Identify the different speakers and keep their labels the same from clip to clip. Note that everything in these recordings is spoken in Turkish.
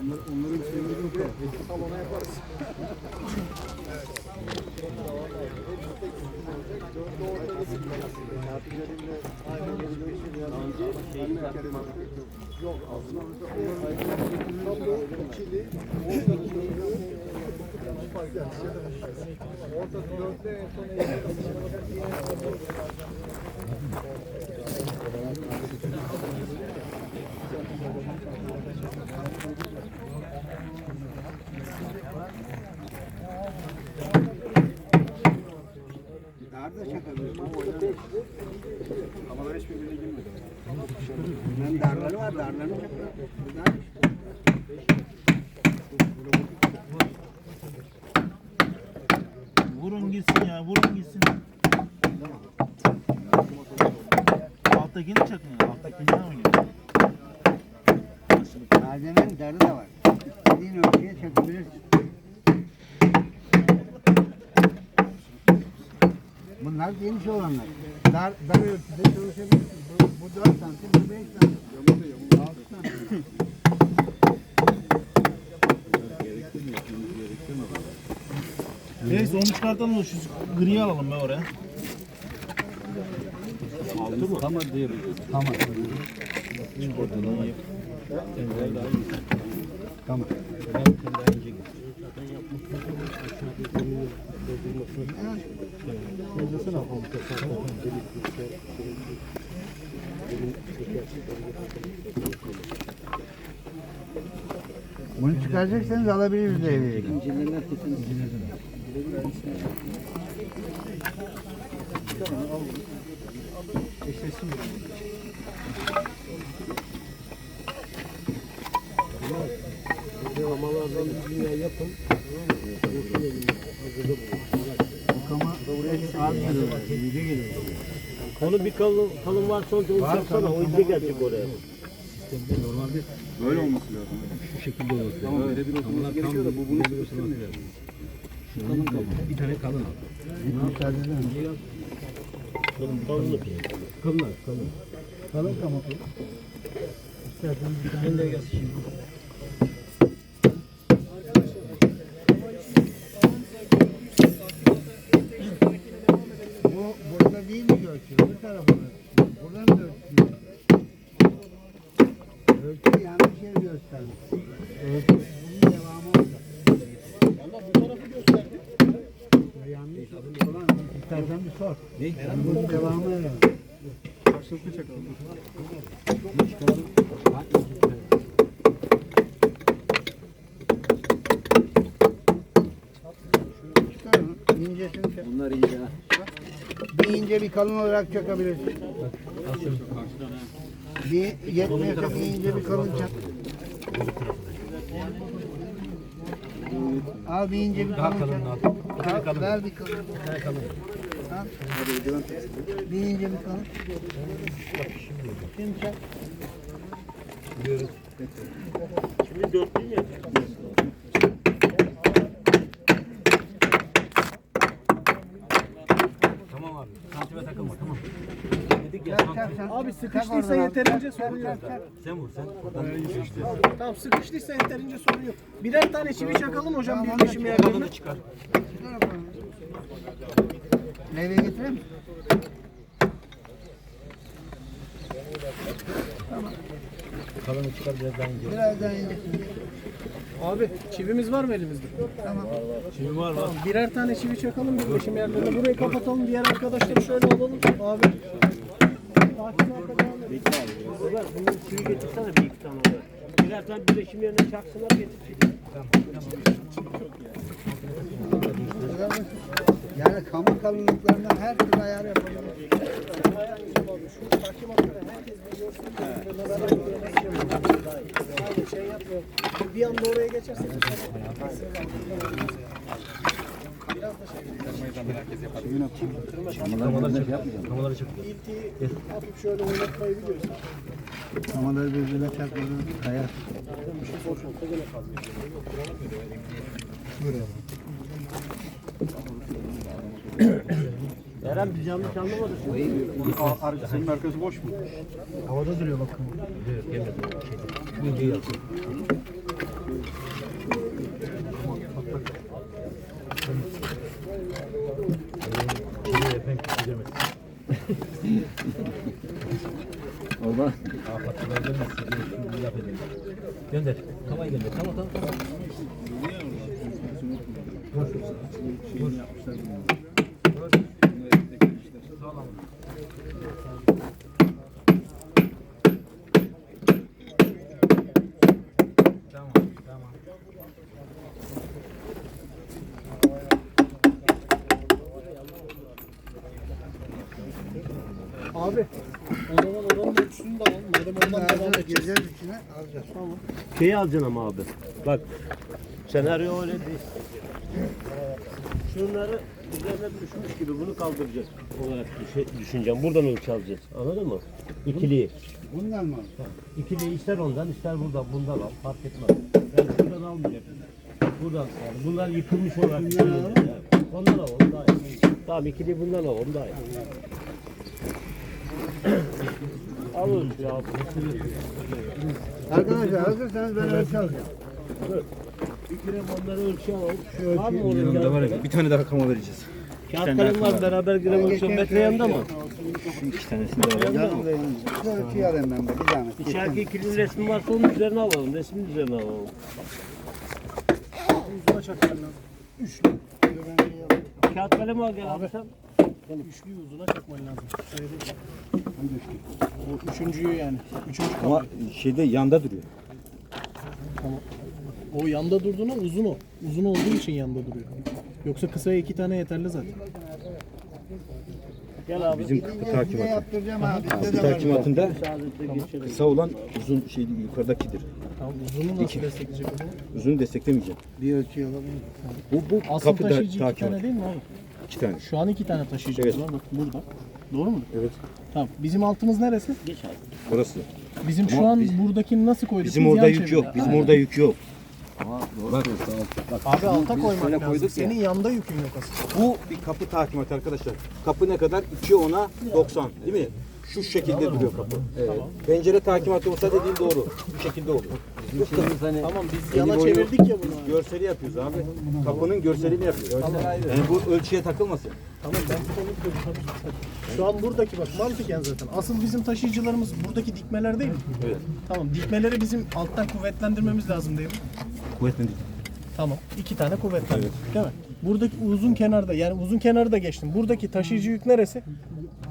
Speaker 1: Onlar, onların şeyleri yok. Salona yaparız. Yok aslında ikili orta dörtte en son Bunların darları var. Güzel.
Speaker 2: Vurun gitsin ya, vurun gitsin. Alttakini çakın ya, alttakini oynayın.
Speaker 3: Malzemenin darı da var. İstediğin ölçüye çakabilirsin. Bunlar geniş olanlar. Dar, dar ölçüde çalışabilirsin. Bu, bu 4 santim, bu 5 santim. Altı santim.
Speaker 2: Neyse onu çıkartalım da şu griyi alalım be oraya.
Speaker 3: Tamam. Tamam. Bunu çıkaracaksanız alabiliriz devreye. Kama az geliyor, yüce geliyor.
Speaker 4: Onu bir kalın, kalın varsa onu çaksana, o iyice gelecek oraya.
Speaker 1: Böyle olması lazım. Şu şekilde olması lazım. Tamam, birebir oturması gerekiyor da bu bunu göstermiyor.
Speaker 3: Bir tane kalın al. Eder misin?
Speaker 4: Kalın, kalınlık.
Speaker 3: Kalın al, kalın. Kalın kama. İsterseniz bir tane de gelsin. Bu burada değil mi ölçü? Bu tarafını. Buradan da ölçüyor. Ölçü yanlış yeri göstermiş. Ölçü bunun devamı olacak.
Speaker 1: Ama bu tarafı gösterdi.
Speaker 3: Yanlış olan istersen bir sor. Ne? Yani bunun devamı yani.
Speaker 1: Karşılıklı çakalım.
Speaker 3: İncesini.
Speaker 1: Bunlar iyice.
Speaker 3: Bir ince bir kalın olarak çakabilirsin. Bir yetmiyorsa bir ince bir kalın çak. Al bir ince bir kalın çak. Al, ver bir kalın. Al. Bir ince bir kalın. Şimdi çak.
Speaker 4: Şimdi dörtlü ya.
Speaker 3: Çak, çak, çak.
Speaker 5: Abi
Speaker 3: Çak
Speaker 5: sıkıştıysa
Speaker 3: oradan al.
Speaker 5: yeterince sorun yok.
Speaker 3: çak.
Speaker 5: Tamam sıkıştıysa yeterince sorun yok. Birer tane çivi çakalım hocam
Speaker 3: Tamam,
Speaker 5: birleşim yerlerine.
Speaker 3: Çıkar Levye getirir misin? Biraz daha ince.
Speaker 5: Abi çivimiz var mı elimizde?
Speaker 3: Tamam.
Speaker 5: Tamam birer tane çivi çakalım birleşim yerlerine. Burayı kapatalım diğer arkadaşları şöyle alalım. Abi. Hakim arkadan alalım.
Speaker 4: Ömer bunun suyu getirsene bir iki tane oraya. Birer tane birleşim yerine çaksınlar getir.
Speaker 3: Yani kamu kalınlıklarından her türlü ayar yapabiliriz.
Speaker 5: Hakim arkadan herkes. Aynen şey yapmıyor. Bir anda oraya geçersek. Biraz da şey. İltiyi hafif şöyle oynatmayı biliyorsun.
Speaker 3: Kamaları birbirine çakmadan kayar.
Speaker 5: Bir şey olsa gene fazla.
Speaker 4: Eren biz yanlış anlamadık.
Speaker 1: Senin arkası boş mu?
Speaker 3: Havada duruyor bakın. demek. Oradan. Afatlar gelmez. Şimdi laf edelim.
Speaker 4: Gönder. Kavayı gönder. Tamam tamam. tamam.
Speaker 5: Dur. Dur. Dur. Dur. Dur. Ondan devam
Speaker 3: Alacağız,
Speaker 5: edeceğiz.
Speaker 3: gireceğiz içine alacağız.
Speaker 4: Şeyi alacaksın ama abi. Bak. Senaryo öyle değil. Şunları üzerine düşmüş gibi bunu kaldıracağız olarak düşe- düşüneceğim. Buradan ölçü alacağız. Anladın mı? İkiliyi.
Speaker 3: Bundan mı?
Speaker 4: İkiliyi ister ondan ister buradan bundan al. Fark etmez. Ben buradan almayacağım. Buradan yani. Bunlar yıkılmış olarak düşüneceğiz. Yani. Ondan al. Onu daha iyi. Tamam ikiliyi bundan al. Onu daha iyi. al ölçüyü al.
Speaker 3: Arkadaşlar hazırsanız ben ölçü alacağım.
Speaker 4: Bir kere onları ölçü alalım. Var mı orada?
Speaker 6: Yanında var ya bir tane daha kama vereceğiz.
Speaker 4: Kağıt kalem var beraber gram ölçüyor. Metre yanında mı?
Speaker 6: İki tanesini de alalım.
Speaker 3: Yanındayım. Şu ölçüyü alayım ben de bir zahmet.
Speaker 4: İçeride ikilinin resmi varsa onun üzerine alalım. Resmin üzerine alalım.
Speaker 5: Uzuna lazım.
Speaker 4: Kağıt kalem al gel abi sen.
Speaker 5: Yani üçlüyü uzuna çakman lazım. Sayıda. O üçüncüyü yani. Üçüncü
Speaker 6: Ama
Speaker 5: kablo.
Speaker 6: şeyde yanda duruyor.
Speaker 5: O yanda durduğuna uzun o. Uzun olduğu için yanda duruyor. Yoksa kısaya iki tane yeterli zaten.
Speaker 4: Gel abi.
Speaker 6: Bizim
Speaker 3: de
Speaker 6: takimatı.
Speaker 3: yaptıracağım abi. Bizde de var.
Speaker 6: kısa olan uzun şey yukarıdakidir.
Speaker 5: Tamam uzunu nasıl destekleyecek o zaman?
Speaker 6: Uzunu desteklemeyeceğim.
Speaker 3: Bir ölçü alabilir.
Speaker 6: Bu bu
Speaker 5: Asıl
Speaker 6: kapı da
Speaker 5: taşıyıcı iki
Speaker 6: takimatı.
Speaker 5: tane değil mi abi?
Speaker 6: İki tane.
Speaker 5: Şu an iki tane taşıyıcımız
Speaker 6: Evet.
Speaker 5: var. Bak burada. Doğru mu?
Speaker 6: Evet.
Speaker 5: Tamam. Bizim altımız neresi?
Speaker 4: Geç abi.
Speaker 6: Orası.
Speaker 5: Bizim şu
Speaker 6: Ama
Speaker 5: an
Speaker 6: biz-
Speaker 5: buradakini nasıl koyduk?
Speaker 6: Bizim
Speaker 5: Biz
Speaker 6: orada
Speaker 5: yan
Speaker 6: yük yok. Bizim orada yük yok. Bak,
Speaker 5: Abi alta koymak lazım.
Speaker 6: koyduk ya.
Speaker 5: Senin yanda yükün yok aslında.
Speaker 6: Bu bir kapı takimatı arkadaşlar. Kapı ne kadar? 2 ona 90 değil mi? Şu şekilde duruyor kapı. Evet. Pencere takimatı olsa dediğin doğru. Bu şekilde olur.
Speaker 5: Tamam biz yana çevirdik ya bunu. abi.
Speaker 6: Görseli yapıyoruz abi. Kapının görselini yapıyoruz. Yani bu ölçüye takılmasın.
Speaker 5: Tamam ben diyorum. Şu an buradaki bak mantıken zaten. Asıl bizim taşıyıcılarımız buradaki dikmeler değil mi?
Speaker 6: Evet.
Speaker 5: Tamam dikmeleri bizim alttan kuvvetlendirmemiz lazım değil mi?
Speaker 6: Kuvvetlendir.
Speaker 5: Tamam. iki tane kuvvetlendir. Değil mi? Buradaki uzun kenarda yani uzun kenarı da geçtim. Buradaki taşıyıcı yük neresi?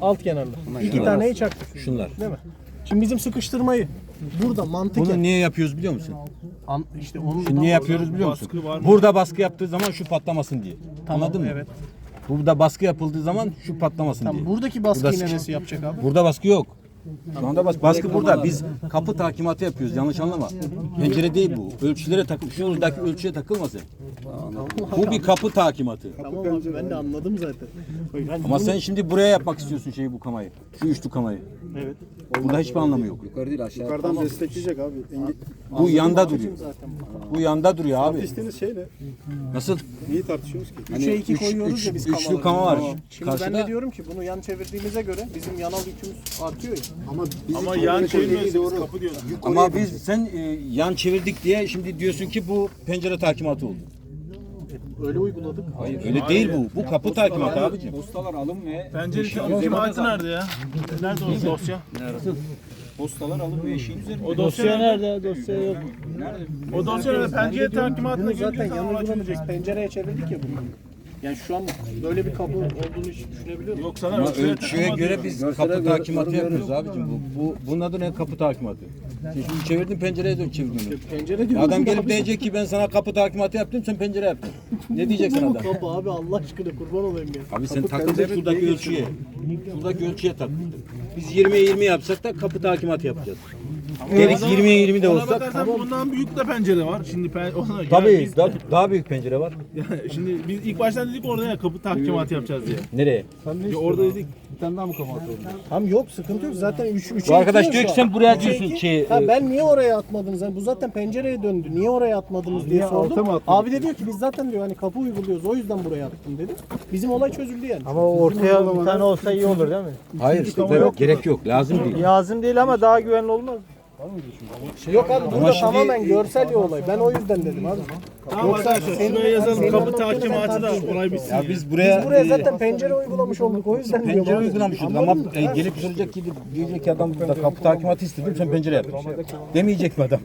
Speaker 5: Alt kenarda. İki taneyi çaktık.
Speaker 6: Şunlar.
Speaker 5: Değil mi? Şimdi bizim sıkıştırmayı burada mantıken
Speaker 6: Bunu niye yapıyoruz biliyor musun?
Speaker 5: An- işte onun
Speaker 6: Şimdi niye yapıyoruz biliyor musun?
Speaker 2: Baskı var mı?
Speaker 6: Burada baskı yaptığı zaman şu patlamasın diye.
Speaker 5: Tamam,
Speaker 6: Anladın mı?
Speaker 5: Evet.
Speaker 6: Burada baskı yapıldığı zaman şu patlamasın
Speaker 5: Tamam,
Speaker 6: diye.
Speaker 5: buradaki baskıyı
Speaker 6: Burada-
Speaker 5: neresi yapacak abi?
Speaker 6: Burada baskı yok. Şu anda baskı, baskı burada. Biz kapı takimatı yapıyoruz. Yanlış anlama. Pencere değil bu. Ölçülere takıl. Şuradaki ölçüye takılmasın. Bu bir kapı takimatı.
Speaker 5: Tamam abi ben de anladım zaten.
Speaker 6: Ama sen şimdi buraya yapmak istiyorsun şeyi bu kamayı. Şu üçlü kamayı.
Speaker 5: Evet.
Speaker 6: Burada hiçbir anlamı yok.
Speaker 7: Yukarıdan destekleyecek abi.
Speaker 6: Bu yanda duruyor. Bu yanda duruyor abi.
Speaker 7: İstediğiniz şey ne?
Speaker 6: Nasıl?
Speaker 7: Neyi tartışıyoruz ki?
Speaker 5: Üçe iki
Speaker 6: üç-
Speaker 5: koyuyoruz
Speaker 6: üç-
Speaker 5: ya biz
Speaker 6: üçlü
Speaker 5: kamaları.
Speaker 6: kama var.
Speaker 5: Şimdi ben
Speaker 6: Karşıda-
Speaker 5: de diyorum ki bunu yan çevirdiğimize göre bizim yanal yükümüz artıyor ya.
Speaker 7: Ama bizim
Speaker 2: Ama yan çevirmiyoruz biz kapı diyoruz.
Speaker 6: Ama biz sen e, yan çevirdik diye şimdi diyorsun ki bu pencere takimatı oldu.
Speaker 5: Öyle uyguladık.
Speaker 6: Hayır öyle değil bu. Bu kapı takimatı abicim.
Speaker 7: postalar alım ve
Speaker 2: Pencere takimatı nerede ya? Nerede o dosya?
Speaker 7: postalar alım ve eşiğin üzerinde.
Speaker 2: O dosya nerede?
Speaker 4: nerede? Dosya yok.
Speaker 2: O dosya nerede? Pencere takimatına
Speaker 5: Bunu zaten
Speaker 2: açılacak.
Speaker 5: biz pencereye çevirdik ya bunu. Yani şu an böyle bir kapı olduğunu hiç düşünebiliyor musun?
Speaker 2: Yok sana
Speaker 6: Ama
Speaker 2: ölçüye
Speaker 6: ölçüye
Speaker 2: takılma
Speaker 6: göre
Speaker 2: diyor.
Speaker 6: biz kapı takimatı yapıyoruz abicim. Bu, bu bunun adı ne kapı takimatı? Sen şimdi çevirdin pencereye dön çevirmeni.
Speaker 5: Pencere diyorum.
Speaker 6: Adam gelip
Speaker 5: abi.
Speaker 6: diyecek ki ben sana kapı takimatı yaptım sen pencere yaptın. Ne diyeceksin adam?
Speaker 5: kapı abi Allah aşkına kurban olayım ya.
Speaker 6: Abi sen takıldın şuradaki ölçüye. Şuradaki ölçüye takıldın. Biz 20'ye 20 yapsak da kapı takimatı yapacağız. Gerek 20'ye 20 de
Speaker 2: Ona
Speaker 6: olsak.
Speaker 2: bakarsan bundan büyük de pencere var. Şimdi pen, ona, yani
Speaker 6: Tabii
Speaker 2: biz-
Speaker 6: daha, daha büyük pencere var.
Speaker 2: yani şimdi biz ilk baştan dedik orada ya kapı tahkimatı yapacağız diye.
Speaker 6: Nereye?
Speaker 2: Ya orada dedik
Speaker 5: Tam yok sıkıntı yok zaten 3 3
Speaker 6: Bu arkadaş diyor ki sen buraya diyorsun ki
Speaker 5: Ha,
Speaker 6: e,
Speaker 5: ben niye oraya atmadınız? Yani bu zaten pencereye döndü. Niye oraya atmadınız diye sordum. Abi de diyor ki biz zaten diyor hani kapı uyguluyoruz. O yüzden buraya attım dedi. Bizim olay çözüldü yani.
Speaker 8: Ama ortaya bir tane olsa iyi olur değil mi?
Speaker 6: hayır gerek yok lazım değil.
Speaker 8: Lazım değil ama daha güvenli olmaz.
Speaker 5: Yok abi burada
Speaker 6: şimdi-
Speaker 5: tamamen görsel bir olay. Ben o yüzden dedim abi.
Speaker 2: Tamam arkadaşlar şuraya yazalım kapı takimatı da olay bitsin.
Speaker 6: Ya biz buraya,
Speaker 5: Biz buraya
Speaker 6: e,
Speaker 5: zaten pencere uygulamış olduk. O yüzden diyorum
Speaker 6: pencere
Speaker 5: abi.
Speaker 6: uygulamış olduk ama e, gelip soracak ki diyecek ki adam burada kapı takimatı istedim sen pencere yap. Demeyecek mi adam?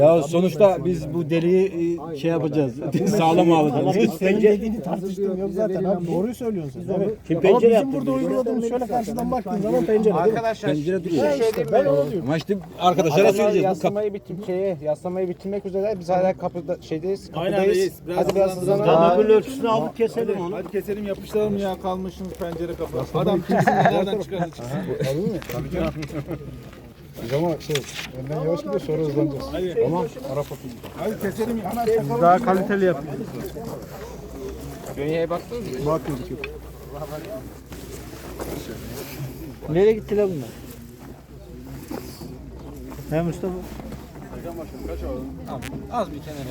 Speaker 6: ya sonuçta biz bu deliği e, şey yapacağız. sağlam alacağız.
Speaker 5: Senin dediğini tartıştığım yok zaten abi. Doğruyu söylüyorsun sen. Evet. Ama
Speaker 4: pencere
Speaker 5: bizim burada uyguladığımız şöyle karşıdan baktığın zaman pencere değil mi?
Speaker 1: Arkadaşlar
Speaker 6: Pencere duruyor.
Speaker 5: İşte, ben onu diyorum.
Speaker 6: İşte arkadaşlara söyleyeceğiz. Bu
Speaker 1: yaslamayı bitim şeye yaslamayı bitirmek üzere biz hala kapıda şeydeyiz.
Speaker 2: Aynen
Speaker 1: Kapıdayız.
Speaker 2: reis. Biraz
Speaker 1: Hadi biraz
Speaker 2: hızlanalım.
Speaker 1: hızlanalım.
Speaker 4: öbür ölçüsünü alıp keselim onu.
Speaker 2: Hadi keselim yapıştıralım ya kalmışsınız pencere kapı. Adam çıksın nereden çıkarsa çıksın.
Speaker 3: Biz ama şey, önden yavaş gidiyor sonra hızlanacağız.
Speaker 2: Hadi keselim ya.
Speaker 5: Daha kaliteli yapıyor.
Speaker 1: Dünyaya baktınız mı?
Speaker 3: Bakıyorduk yok.
Speaker 5: Nereye gittiler bunlar? He Mustafa?
Speaker 7: Az bir kenara.